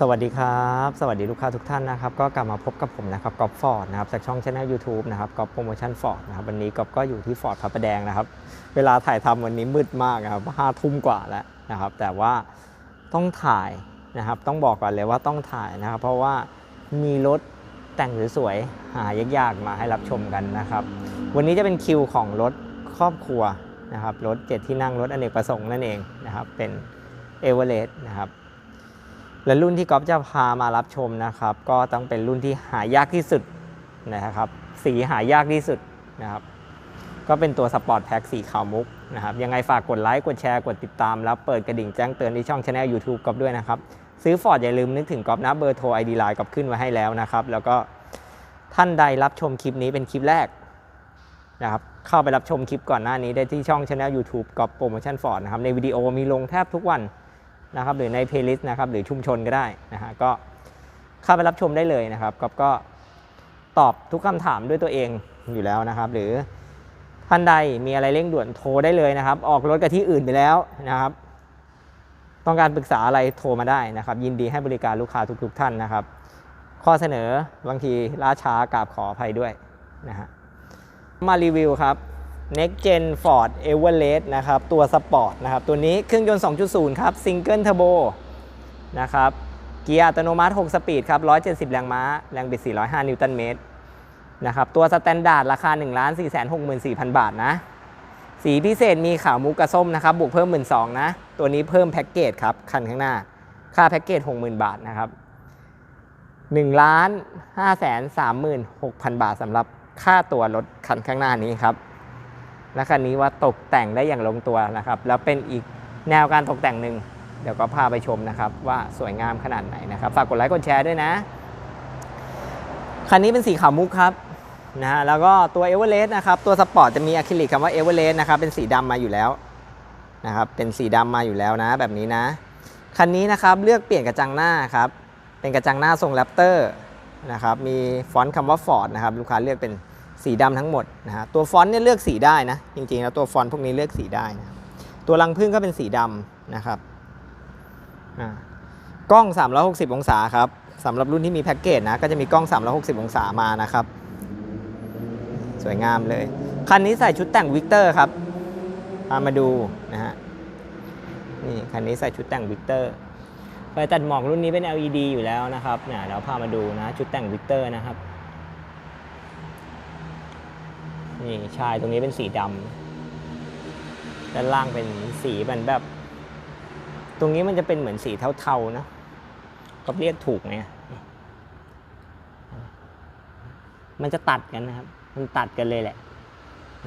สวัสดีครับ สวัสดีลูกค้าทุกท่านนะครับ ก็กลับมาพบกับผมนะครับกอล์ฟฟอร์ดนะครับจากช่องช anel YouTube นะครับกอล์ฟโปรโมชั่นฟอร์ดนะครับวันนี้กอล์ฟก็อยู่ที่ฟอร์ดพระประแดงนะครับ เวลาถ่ายทำวันนี้มืดมากนะครับห้าทุ่มกว่าแล้วนะครับ แต่ว่าต้องถ่ายนะครับ ต้องบอกก่อนเลยว่าต้องถ่ายนะครับ เพราะว่ามีรถแต่งสวยๆหายากๆมาให้รับชมกันนะครับ วันนี้จะเป็นคิวของรถครอบครัวนะครับรถเจ็ดที่นั่งรถอเนกประสงค์นั่นเองนะครับเป็นเอเวอเรสต์นะครับ และรุ่นที่ก๊อฟจะพามารับชมนะครับ ก็ต้องเป็นรุ่นที่หายากที่สุดนะครับ สีหายากที่สุดนะครับ ก็เป็นตัวสปอร์ตแพ็คสีขาวมุกนะครับ ยังไงฝากกดไลค์ กดแชร์ กดติดตาม แล้วเปิดกระดิ่งแจ้งเตือนที่ช่องช anel YouTube ก๊อฟด้วยนะครับ ซื้อฟอร์ดอย่าลืมนึกถึงก๊อฟนะเบอร์โทรไอดีไลน์ก๊อฟขึ้นไว้ให้แล้วนะครับ แล้วก็ท่านใดรับชมคลิปนี้เป็นคลิปแรกนะครับเข้าไปรับชมคลิปก่อนหน้านี้ได้ที่ช่องช anel YouTube ก๊อฟโปรโมชั่นฟอร์ดนะครับในวิดีโอมีลงแทบทุกวัน นะครับหรือในเพลย์ลิสต์นะครับหรือชุมชนก็ได้นะฮะก็เข้าไปรับชมได้เลยนะครับก็ก็ตอบทุกคำถามด้วยตัวเองอยู่แล้วนะครับ หรือท่านใดมีอะไรเร่งด่วนโทรได้เลยนะครับ ออกรถกับที่อื่นไปแล้วนะครับ ต้องการปรึกษาอะไรโทรมาได้นะครับ ยินดีให้บริการลูกค้าทุก ๆ ท่านนะครับ ข้อเสนอบางทีล่าช้ากราบขออภัยด้วยนะฮะมารีวิวครับ Next Gen Ford Everest นะครับ ตัวสปอร์ตนะครับ ตัวนี้เครื่องยนต์ 2.0 ครับ Single Turbo นะครับ เกียร์อัตโนมัติ 6 สปีดครับ 170 แรงม้า แรงบิด 405 นิวตันเมตรนะครับ ตัวสแตนดาร์ดราคา 1 4 6 4 0 0 0บาทนะ สีพิเศษมีขาวมุกกระส้มนะครับ บวกเพิ่ม 1 2 0 0 0นะ ตัวนี้เพิ่มแพ็กเกจครับ คันข้างหน้า ค่าแพ็กเกจ 60,000 บาทนะครับ1ล้าน5 3 6 0 0 0 บาทสำหรับค่าตัวรถคันข้างหน้านี้ครับ และคันนี้ว่าตกแต่งได้อย่างลงตัวนะครับ แล้วเป็นอีกแนวการตกแต่งหนึ่งเดี๋ยวก็พาไปชมนะครับ ว่าสวยงามขนาดไหนนะครับฝากกดไลค์กดแชร์ด้วยนะ คันนี้เป็นสีขาวมุกครับนะฮะแล้วก็ตัวเอเวอเรสต์นะครับ ตัวสปอร์ตจะมีอะคริลิกคำว่าเอเวอเรสต์นะครับเป็นสีดำมาอยู่แล้วนะครับเป็นสีดำมาอยู่แล้วนะ แบบนี้นะ คันนี้นะครับเลือกเปลี่ยนกระจังหน้าครับเป็นกระจังหน้าทรงแรปเตอร์นะครับมีฟอนต์คำว่าฟอร์ดนะครับลูกค้าเลือกเป็น สีดำทั้งหมดนะฮะตัวฟอนต์เนี่ยเลือกสีได้นะ จริงๆแล้วตัวฟอนต์พวกนี้เลือกสีได้นะตัวรังพึ่งก็เป็นสีดำนะครับกล้อง 360 องศาครับสำหรับรุ่นที่มีแพ็กเกจนะก็จะมีกล้อง 360 องศามานะครับ สวยงามเลย คันนี้ใส่ชุดแต่งวิกเตอร์ครับพามาดูนะฮะนี่คันนี้ใส่ชุดแต่งวิกเตอร์ไฟตัดหมอกรุ่นนี้เป็น LED อยู่แล้วนะครับเนี่ยเดี๋ยวพามาดูนะชุดแต่งวิกเตอร์นะครับ นี่ชายตรงนี้เป็นสีดำด้านล่างเป็นสีเหมือนแบบ ตรงนี้มันจะเป็นเหมือนสีเทาๆนะก็เรียกถูกไหมมันจะตัดกันนะครับ มันตัดกันเลยแหละ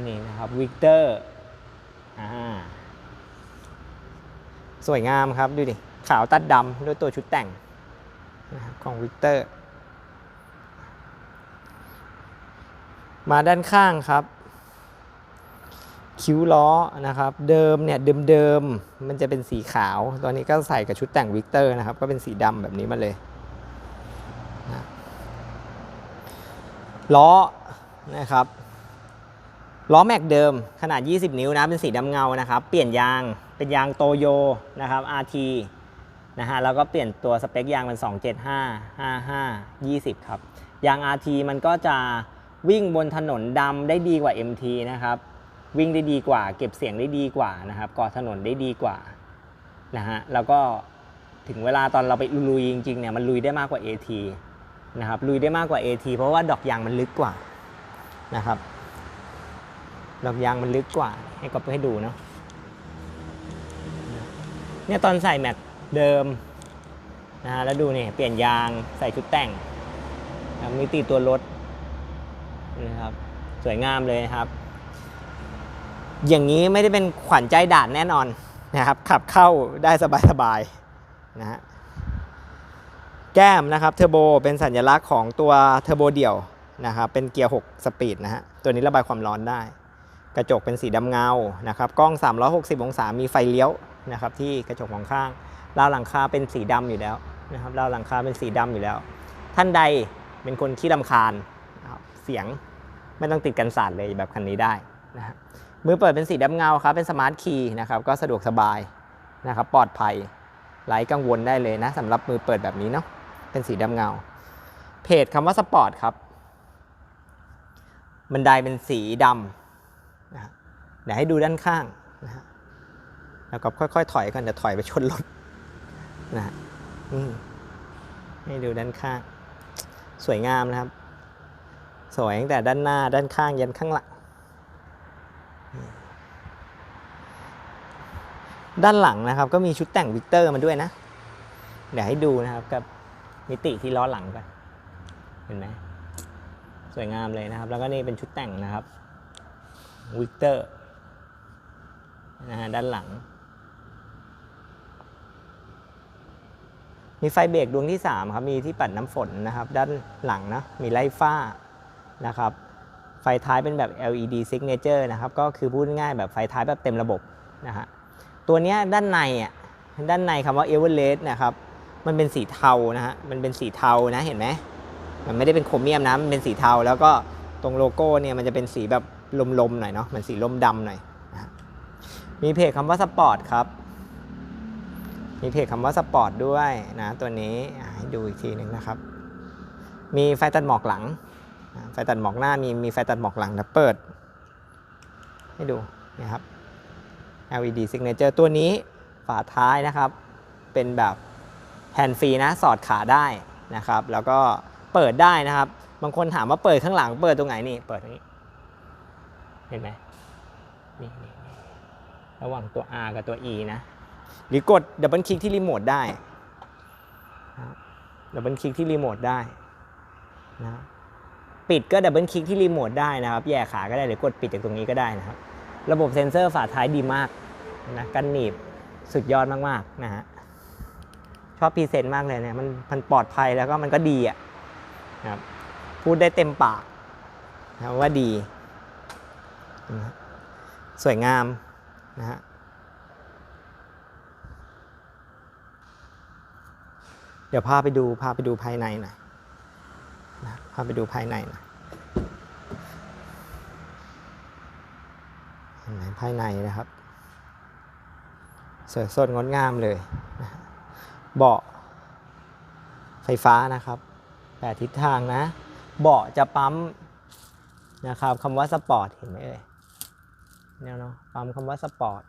นี่นะครับวิกเตอร์อ่าสวยงามครับ ดูดิ ขาวตัดดำด้วยตัวชุดแต่งนะครับของวิกเตอร์ มาด้านข้างครับ คิ้วล้อนะครับ เดิมเนี่ยเดิมๆมันจะเป็นสีขาว ตอนนี้ก็ใส่กับชุดแต่งวิกเตอร์นะครับ ก็เป็นสีดำแบบนี้มาเลยนะล้อนะครับล้อแม็กเดิมขนาด 20 นิ้วนะ เป็นสีดำเงานะครับ เปลี่ยนยางเป็นยางโตโยนะครับ RT นะฮะแล้วก็เปลี่ยนตัวสเปคยางเป็น 275 55 20 ครับ ยาง RT มันก็จะ วิ่งบนถนนดำได้ดีกว่า MT นะครับ วิ่งได้ดีกว่า เก็บเสียงได้ดีกว่านะครับก่อถนนได้ดีกว่านะฮะแล้วก็ถึงเวลาตอนเราไปลุยจริงๆเนี่ยมันลุยได้มากกว่า AT นะครับลุยได้มากกว่า AT เพราะว่าดอกยางมันลึกกว่านะครับ ดอกยางมันลึกกว่า ให้กอบให้ดูเนาะเนี่ยตอนใส่แม็กเดิมนะฮะแล้วดูเนี่ยเปลี่ยนยางใส่ชุดแต่งมีตีตัวรถ สวยงามเลยครับ อย่างนี้ไม่ได้เป็นขวัญใจด่านแน่นอนนะครับ ขับเข้าได้สบายๆนะฮะแก้มนะครับเทอร์โบเป็นสัญลักษณ์ของตัวเทอร์โบเดี่ยวนะครับเป็นเกียร์ 6 สปีดนะฮะตัวนี้ระบายความร้อนได้ กระจกเป็นสีดำเงานะครับกล้อง 360 องศามีไฟเลี้ยวนะครับที่กระจกมองข้างราวหลังคาเป็นสีดำอยู่แล้วนะครับราวหลังคาเป็นสีดำอยู่แล้ว ท่านใดเป็นคนขี้ลำคาญนะครับเสียง ไม่ต้องติดกันสาดเลยแบบคันนี้ได้นะฮะมือเปิดเป็นสีดำเงาครับเป็นสมาร์ทคีย์นะครับก็สะดวกสบายนะครับปลอดภัยไร้กังวลได้เลยนะสำหรับมือเปิดแบบนี้เนาะเป็นสีดำเงา เพจคำว่าสปอร์ตครับบันไดเป็นสีดำนะเดี๋ยวให้ดูด้านข้างนะฮะแล้วก็ค่อยๆถอยกันจะถอยไปชนรถนะฮะให้ดูด้านข้าง สวยงามนะครับ สวยตั้งแต่ด้านหน้าด้านข้างยันข้างหลัง ด้านหลังนะครับก็มีชุดแต่งวิกเตอร์มาด้วยนะ เดี๋ยวให้ดูนะครับกับมิติที่ล้อหลังกันเห็นไหมสวยงามเลยนะครับ แล้วก็นี่เป็นชุดแต่งนะครับวิกเตอร์นะฮะด้านหลัง มีไฟเบรกดวงที่ 3 ครับ มีที่ปัดน้ำฝนนะครับ ด้านหลังนะ มีไล่ฟ้า นะครับไฟท้ายเป็นแบบ LED signature นะครับก็คือพูดง่ายแบบไฟท้ายแบบเต็มระบบนะฮะตัวนี้ด้านในอะด้านในคำว่า Everest นะครับมันเป็นสีเทานะฮะมันเป็นสีเทานะเห็นไหมมันไม่ได้เป็นโครเมียมนะมันเป็นสีเทา แล้วก็ตรงโลโก้เนี่ยมันจะเป็นสีแบบลมๆหน่อยเนาะมันสีลมดำหน่อยนะมีเพจคำว่าสปอร์ตครับมีเพจคำว่าสปอร์ตด้วยนะตัวนี้ให้ดูอีกทีหนึ่งนะครับ มีไฟตัดหมอกหลัง ไฟตัดหมอกหน้ามีมีไฟตัดหมอกหลังนะเปิด ให้ดูนะครับ LED signature ตัวนี้ฝาท้ายนะครับ เป็นแบบแฮนด์ฟรีนะสอดขาได้นะครับ แล้วก็เปิดได้นะครับ บางคนถามว่าเปิดข้างหลังเปิดตรงไหนนี่เปิดตรงนี้ เห็นไหมนี่นี่นี่ระหว่างตัว R กับตัว E นะ หรือกดดับเบิลคลิกที่รีโมทได้ดับเบิลคลิกที่รีโมทได้นะ ปิดก็ดับเบิลคลิกที่รีโมทได้นะครับ แย่ขาก็ได้หรือกดปิดจากตรงนี้ก็ได้นะครับ ระบบเซ็นเซอร์ฝาท้ายดีมากนะกันหนีบสุดยอดมากๆนะฮะชอบพรีเซนต์มากเลยเนี่ยมันมันปลอดภัยแล้วก็มันก็ดีอะนะครับพูดได้เต็มปากนะว่าดีนะสวยงามนะฮะเดี๋ยวพาไปดูพาไปดูภายในหน่อยาไปดูภายในน่อยเห็นไหมภายในนะครับ สวยสดงดงามเลยนะเบาะไฟฟ้านะครับแปดทิศทางนะ เบาะจะปั๊มนะครับคำว่าสปอร์ตเห็นไหมเอ่ยเนี่ยเนาะปั๊มคำว่าสปอร์ต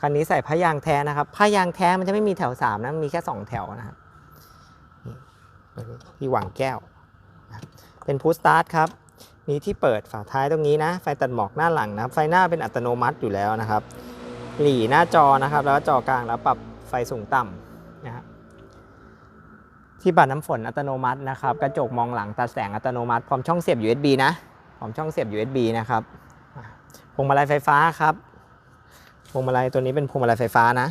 คันนี้ใส่ผ้ายางแท้นะครับผ้ายางแท้มันจะไม่มีแถว3นะมีแค่2แถวนะครับนี่ตัวนี้ที่วางแก้ว เป็นพุชสตาร์ทครับ มีที่เปิดฝาท้ายตรงนี้นะ ไฟตัดหมอกหน้าหลังนะไฟหน้าเป็นอัตโนมัติอยู่แล้วนะครับ หลีหน้าจอนะครับ แล้วจอกลางแล้วปรับไฟสูงต่ำนะฮะที่ปัดน้ำฝนอัตโนมัตินะครับ กระจกมองหลังตัดแสงอัตโนมัติพร้อมช่องเสียบ USB นะพร้อมช่องเสียบ USB นะครับพวงมาลัยไฟฟ้าครับพวงมาลัยตัวนี้เป็นพวงมาลัยไฟฟ้านะ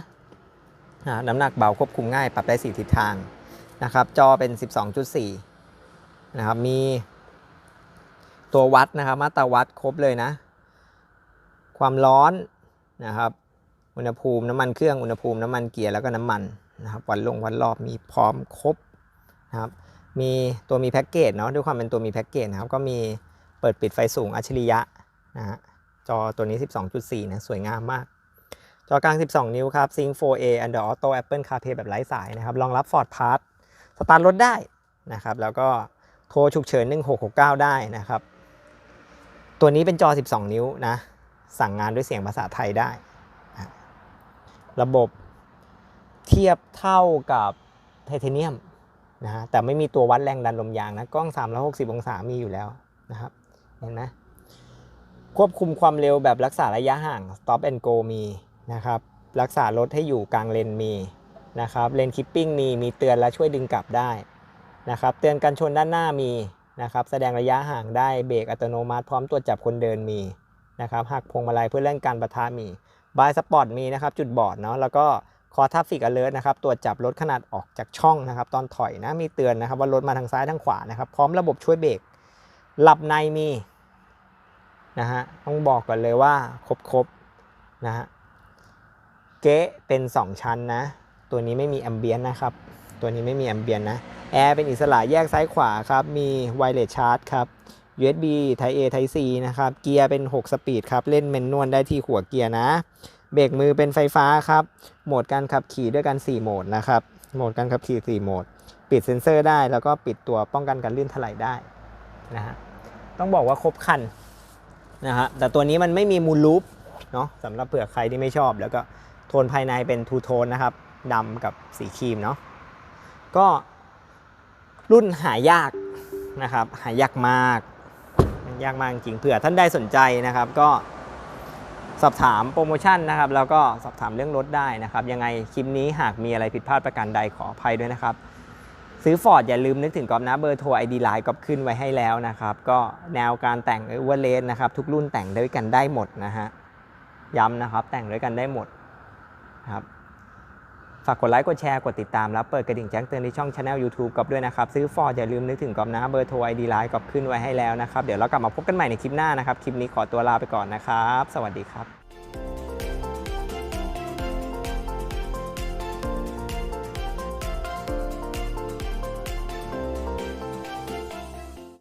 อะน้ำหนักเบาควบคุมง่ายปรับได้ 4 ทิศทางนะครับ จอเป็น 12.4 นะครับ มีตัววัดนะครับ มาตราวัดครบเลยนะ ความร้อนนะครับ อุณหภูมิน้ำมันเครื่อง อุณหภูมิน้ำมันเกียร์แล้วก็น้ำมันนะครับ วันลงวันรอบมีพร้อมครบนะครับ มีตัวมีแพ็กเกจเนาะด้วยความเป็นตัวมีแพ็กเกจนะครับ ก็มีเปิดปิดไฟสูงอัจฉริยะนะฮะ จอตัวนี้ 12.4 นะ สวยงามมากจอกลาง 12 นิ้วครับ Sync 4A Android Auto Apple CarPlay แบบไร้สายนะครับ รองรับ Ford Pass สตาร์ทรถได้นะครับ แล้วก็ โทรฉุกเฉิน 1669 ได้นะครับ ตัวนี้เป็นจอ 12 นิ้วนะ สั่งงานด้วยเสียงภาษาไทยได้ ระบบเทียบเท่ากับไทเทเนียมนะฮะแต่ไม่มีตัววัดแรงดันลมยางนะ กล้อง 360 องศามีอยู่แล้วนะครับ เห็นไหมควบคุมความเร็วแบบรักษาระยะห่าง stop and go มีนะครับ รักษารถให้อยู่กลางเลนมีนะครับ เลนคิปปิ้งมี มีเตือนและช่วยดึงกลับได้ นะครับเตือนกันชนด้านหน้ามีนะครับแสดงระยะห่างได้เบรกอัตโนมัติพร้อมตรวจจับคนเดินมีนะครับหักพวงมาลัยเพื่อเร่งการประทะมีบายสปอร์ตมีนะครับจุดบอดเนาะแล้วก็คอทัฟฟิกอเลิร์นะครับตรวจจับรถขนาดออกจากช่องนะครับตอนถอยนะมีเตือนนะครับว่ารถมาทางซ้ายทางขวานะครับพร้อมระบบช่วยเบรกหลับในมีนะฮะต้องบอกก่อนเลยว่าครบๆนะฮะเก๊ะเป็น 2 ชั้นนะ ตัวนี้ไม่มีแอมเบียนนะครับ ตัวนี้ไม่มีแอมเบียนนะ แอร์เป็นอิสระแยกซ้ายขวาครับ มีไวเลสชาร์จครับ USB Type A Type C นะครับ เกียร์เป็น 6 สปีดครับ เล่นเมนนวลได้ที่หัวเกียร์นะ เบรกมือเป็นไฟฟ้าครับ โหมดการขับขี่ด้วยกัน 4 โหมดนะครับ โหมดการขับขี่ 4 โหมด ปิดเซ็นเซอร์ได้ แล้วก็ปิดตัวป้องกันการลื่นถลายได้นะฮะ ต้องบอกว่าครบคันนะฮะ แต่ตัวนี้มันไม่มีมูลลูปเนาะสำหรับเผื่อใครที่ไม่ชอบ แล้วก็โทนภายในเป็นทูโทนนะครับดำกับสีครีมเนาะ ก็ รุ่นหายากนะครับ หายากมากยากมากจริงเผื่อท่านได้สนใจนะครับ ก็สอบถามโปรโมชั่นนะครับ แล้วก็สอบถามเรื่องรถได้นะครับ ยังไงคลิปนี้หากมีอะไรผิดพลาดประการใดขออภัยด้วยนะครับ ซื้อฟอร์ดอย่าลืมนึกถึงกอล์ฟนะเบอร์โทรไอดีไลน์ก็ขึ้นไว้ให้แล้วนะครับ ก็แนวการแต่งเอเวอร์เลสนะครับ ทุกรุ่นแต่งด้วยกันได้หมดนะฮะย้ำนะครับแต่งด้วยกันได้หมดครับ ฝากกดไลค์ กดแชร์ กดติดตาม แล้วเปิดกระดิ่งแจ้งเตือนในช่องช anel YouTube กับด้วยนะครับ ซื้อฟอร์ดอย่าลืมนึกถึงกอบนะเบอร์โทรไอดีไลน์กอบขึ้นไว้ให้แล้วนะครับ เดี๋ยวเรากลับมาพบกันใหม่ในคลิปหน้านะครับ คลิปนี้ขอตัวลาไปก่อนนะครับ สวัสดีครับ